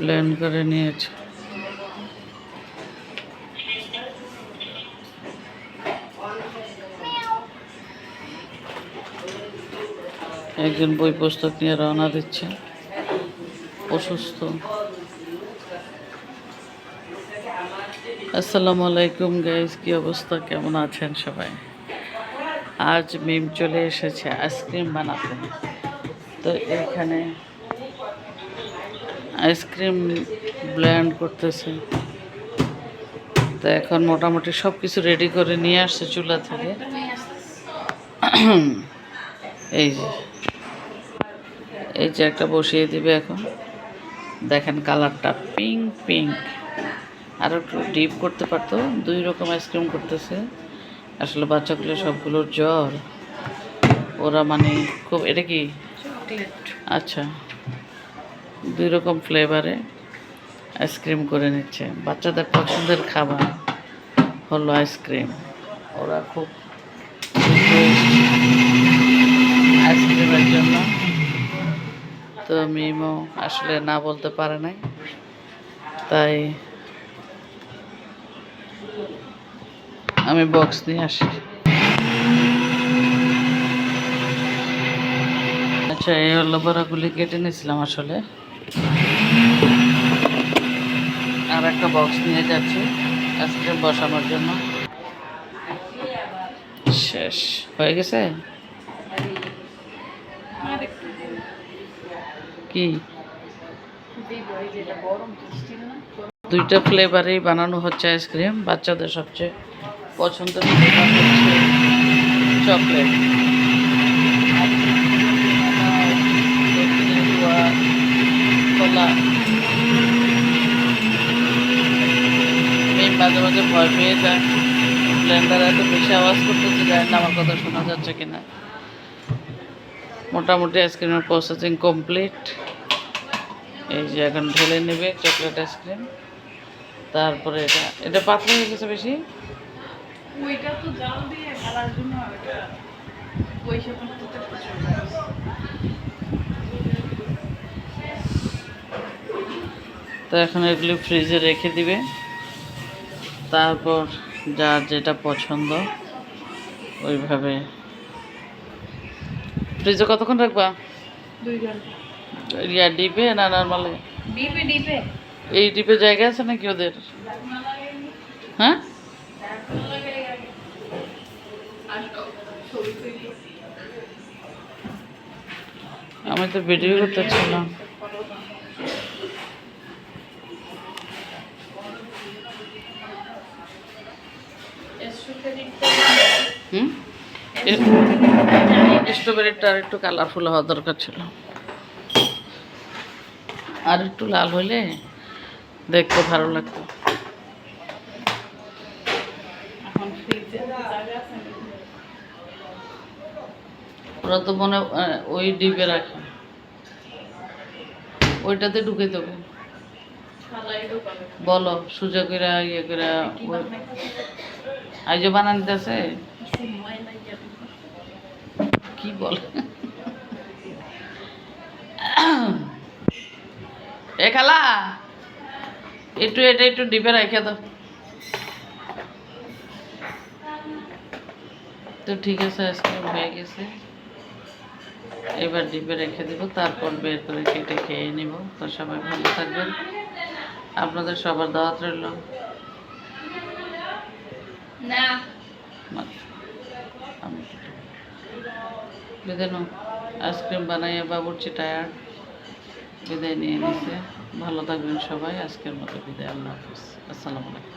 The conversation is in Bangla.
ব্লেন্ড করে নিয়েছে। একজন বই পুস্তক নিয়ে রওনা দিচ্ছে। অসুস্থ। আসসালামু আলাইকুম গাইজ কি অবস্থা? কেমন আছেন সবাই? আজ মিম চলে এসেছে আইসক্রিম বানাতে। তো এখানে আইসক্রিম ব্লেন্ড করতেছে। তো এখন মোটামুটি সব কিছু রেডি করে নিয়ে আসছে চুলা থেকে। এই যে এই যে একটা বসিয়ে দিবে এখন। দেখেন কালারটা পিঙ্ক পিঙ্ক। আরও একটু ডিপ করতে পারতো দুই রকম আইসক্রিম করতেছে। আসলে বাচ্চাগুলো সবগুলোর জ্বর। ওরা মানে খুব এটা কি? আচ্ছা। দুই রকম ফ্লেভারে আইসক্রিম করে নিচ্ছে। বাচ্চাদের পছন্দের খাবার হলো আইসক্রিম ওরা খুব আইসক্রিমের জন্য। তো মিমো আসলে না বলতে পারে নাই। তাই আমি বক্স নিয়ে আসি। আচ্ছা এই হলো কেটে নিয়েছিলাম আসলে। আর একটা বক্স নিয়ে যাচ্ছি আইসক্রিম বসানোর জন্য। শেষ। হয়ে গেছে? কি? দুইটা ফ্লেভারেই বানানো হচ্ছে আইসক্রিম বাচ্চাদের সবচেয়ে পছন্দের চকলেট কলা মেয়ে মাঝে মাঝে ভয় পেয়ে যায়। ব্লেন্ডার এত বেশি আওয়াজ করতেছে যায় না আমার কথা শোনা যাচ্ছে কিনা। মোটামুটি আইসক্রিমের প্রসেসিং কমপ্লিট এই যে এখন ঢেলে নেবে চকলেট আইসক্রিম। তারপরে এটা এটা পাতলা হয়ে গেছে বেশি? ওইটা তো জাল দিয়ে জন্য ওইটা তো এখন এগুলি ফ্রিজে রেখে দিবে। তারপর যার যেটা পছন্দ ওইভাবে। ফ্রিজে কতক্ষণ রাখবা? ইয়া ডিপে না নর্মালে ডিপে ডিপে। এই ডিপে জায়গা আছে নাকি ওদের? হ্যাঁ? আমি তো ভিডিও করতেছিলাম হুম? স্ট্রবেরিটা আর একটু কালারফুল হওয়া দরকার ছিল। আর একটু লাল হলে দেখতে ভালো লাগতো। ওরা তো মনে ওই ডিপে রাখে। ওইটাতে ঢুকে দেবো। বলো সুজা করে ইয়ে করে আইজো বানান দিতেছে। কি বলে? এ খালা, একটু এটা একটু ডিপে রেখে দাও। তো ঠিক আছে আইসক্রিম হয়ে গেছে। এবার ডিপে রেখে দেবো, তারপর বের করে কেটে খেয়ে নিব। তো সবাই ভালো থাকবেন। আপনাদের সবার দাওয়াত রইল। আইসক্রিম বানাইয়া বাবুর্চি টায়ার বিদায় নিয়ে নিছে। ভালো থাকবেন সবাই। আজকের মতো বিদায়। আল্লাহ হাফিজ। আসসালামু আলাইকুম।